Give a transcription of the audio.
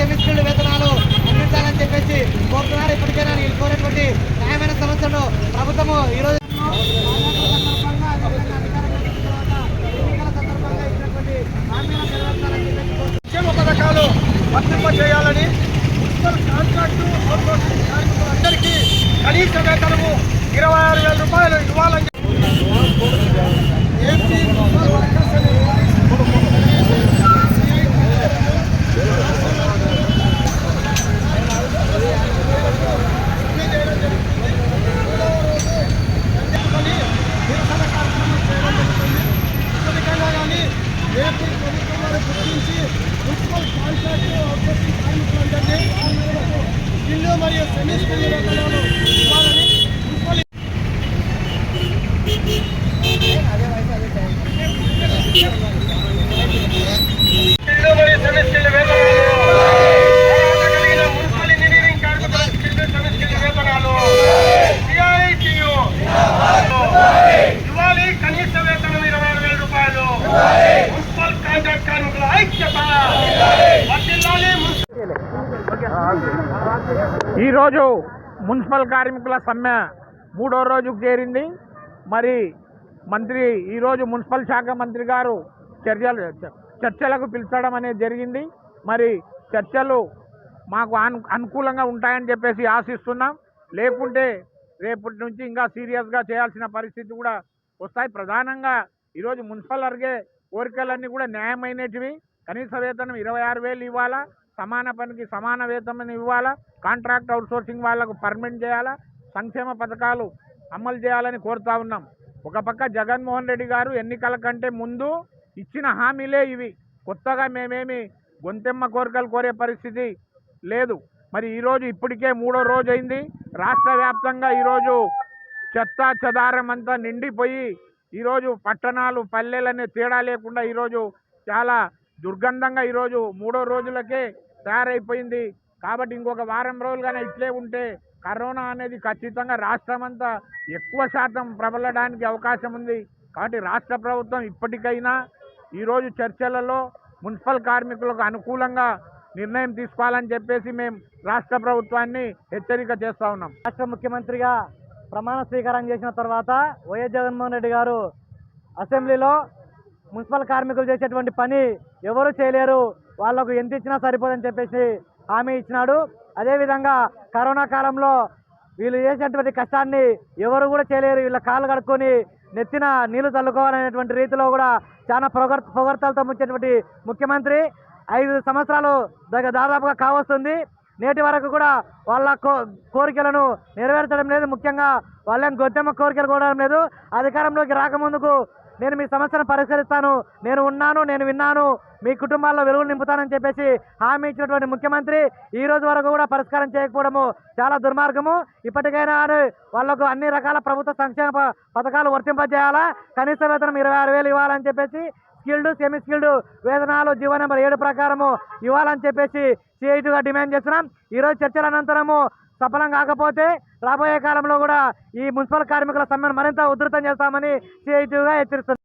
Semi వేతనాలు అందించాలని చెప్పేసి కోరుతున్నారు. ఇప్పటికైనా వీళ్ళు కోరేటువంటి న్యాయమైన సమస్యను ప్రభుత్వము ఈ రోజు పథకాలు వర్తింప చేయాలని మున్సిపల్ కాంట్రాక్టు అందరికీ కనీస వేతనము ఇరవై ఆరు వేల రూపాయలు ఇవ్వాలని ఏపీ ప్రభుత్వం వారు గుర్తించి మున్సిపల్ కాంట్రాక్ట్ అవుట్సోర్సింగ్ కార్మికులందరినీ కార్మికులకు స్కిల్ మరియు సెమీ స్కిల్ వేతనాలు ఇవ్వాలని మున్సిపల్ స్కిల్ మరియు సెమీ స్కిల్ వేతనాలు అర్హత కలిగిన మున్సిపల్ ఇంజనీరింగ్ కార్మికుల స్కిల్ సెమీ స్కిల్ వేతనాలు CITU. ఇవ్వాలి కనీస వేతనం ఇరవై ఆరు వేల రూపాయలు మున్సిపల్ కాంట్రాక్ట్ కార్మికుల ఐక్యత ఈరోజు మున్సిపల్ కార్మికుల సమ్మె మూడో రోజుకు చేరింది. మరి మంత్రి ఈరోజు మున్సిపల్ శాఖ మంత్రి గారు చర్యలు చర్చలకు పిలిచడం అనేది జరిగింది. మరి చర్చలు మాకు అనుకూలంగా ఉంటాయని చెప్పేసి ఆశిస్తున్నాం. లేకుంటే రేపటి నుంచి ఇంకా సీరియస్గా చేయాల్సిన పరిస్థితి కూడా వస్తాయి. ప్రధానంగా ఈరోజు మున్సిపల్ అరిగే కోరికలన్నీ కూడా న్యాయమైనటివి. కనీస వేతనం ఇరవై ఆరు వేలు ఇవ్వాలా? సమాన పనికి సమాన వేతనం ఇవ్వాలా? కాంట్రాక్ట్ అవుట్సోర్సింగ్ వాళ్ళకు పర్మనెంట్ చేయాలా? సంక్షేమ పథకాలు అమలు చేయాలని కోరుతా ఉన్నాం. ఒక పక్క జగన్మోహన్ రెడ్డి గారు ఎన్నికల కంటే ముందు ఇచ్చిన హామీలే ఇవి. కొత్తగా మేమేమి గొంతెమ్మ కోరికలు కోరే పరిస్థితి లేదు. మరి ఈరోజు ఇప్పటికే మూడో రోజు అయింది రాష్ట్ర వ్యాప్తంగా ఈరోజు చెత్త చెదారం అంతా నిండిపోయి ఈరోజు పట్టణాలు పల్లెలనే తేడా లేకుండా ఈరోజు చాలా దుర్గంధంగా ఈరోజు మూడో రోజులకే తయారైపోయింది. కాబట్టి ఇంకొక వారం రోజులుగానే ఇట్లే ఉంటే కరోనా అనేది ఖచ్చితంగా రాష్ట్రం అంతా ఎక్కువ శాతం ప్రబలడానికి అవకాశం ఉంది. కాబట్టి రాష్ట్ర ప్రభుత్వం ఇప్పటికైనా ఈరోజు చర్చలలో మున్సిపల్ కార్మికులకు అనుకూలంగా నిర్ణయం తీసుకోవాలని చెప్పేసి మేము రాష్ట్ర ప్రభుత్వాన్ని హెచ్చరిక చేస్తూ ఉన్నాం. రాష్ట్ర ముఖ్యమంత్రిగా ప్రమాణ స్వీకారం చేసిన తర్వాత వైఎస్ జగన్మోహన్ రెడ్డి గారు అసెంబ్లీలో మున్సిపల్ కార్మికులు చేసేటువంటి పని ఎవరు చేయలేరు వాళ్ళకు ఎంత ఇచ్చినా సరిపోదని చెప్పేసి హామీ ఇచ్చినాడు. అదేవిధంగా కరోనా కాలంలో వీళ్ళు చేసినటువంటి కష్టాన్ని ఎవరు కూడా చేయలేరు. వీళ్ళ కాళ్ళు కడుక్కొని నెత్తిన నీళ్ళు చల్లుకోవాలనేటువంటి రీతిలో కూడా చాలా పొగర్ పొగర్తలతో ముచ్చేటువంటి ముఖ్యమంత్రి ఐదు సంవత్సరాలు దగ్గర దాదాపుగా కావస్తుంది. నేటి వరకు కూడా వాళ్ళ కో కోరికలను నెరవేర్చడం లేదు. ముఖ్యంగా వాళ్ళేం గొద్దెమ్మ కోరికలు కూడా లేదు. అధికారంలోకి రాకముందుకు నేను మీ సమస్యను పరిష్కరిస్తాను. నేను ఉన్నాను నేను విన్నాను. మీ కుటుంబాల్లో వెలుగులు నింపుతానని చెప్పేసి హామీ ఇచ్చినటువంటి ముఖ్యమంత్రి ఈ రోజు వరకు కూడా పరిష్కారం చేయకపోవడము చాలా దుర్మార్గము. ఇప్పటికైనా వాళ్ళకు అన్ని రకాల ప్రభుత్వ సంక్షేమ పథకాలు వర్తింపజేయాలా? కనీస వేతనం ఇరవై ఆరు వేలు ఇవ్వాలని చెప్పేసి స్కిల్డ్ సెమీ స్కిల్డ్ వేతనాలు జీవో నెంబర్ ఏడు ప్రకారము ఇవ్వాలని చెప్పేసి సిఐటిగా డిమాండ్ చేస్తున్నాం. ఈరోజు చర్చల అనంతరము సఫలం కాకపోతే రాబోయే కాలంలో కూడా ఈ మున్సిపల్ కార్మికుల సమ్మెను మరింత ఉధృతం చేస్తామని సిఐటిగా హెచ్చరిస్తున్నాం.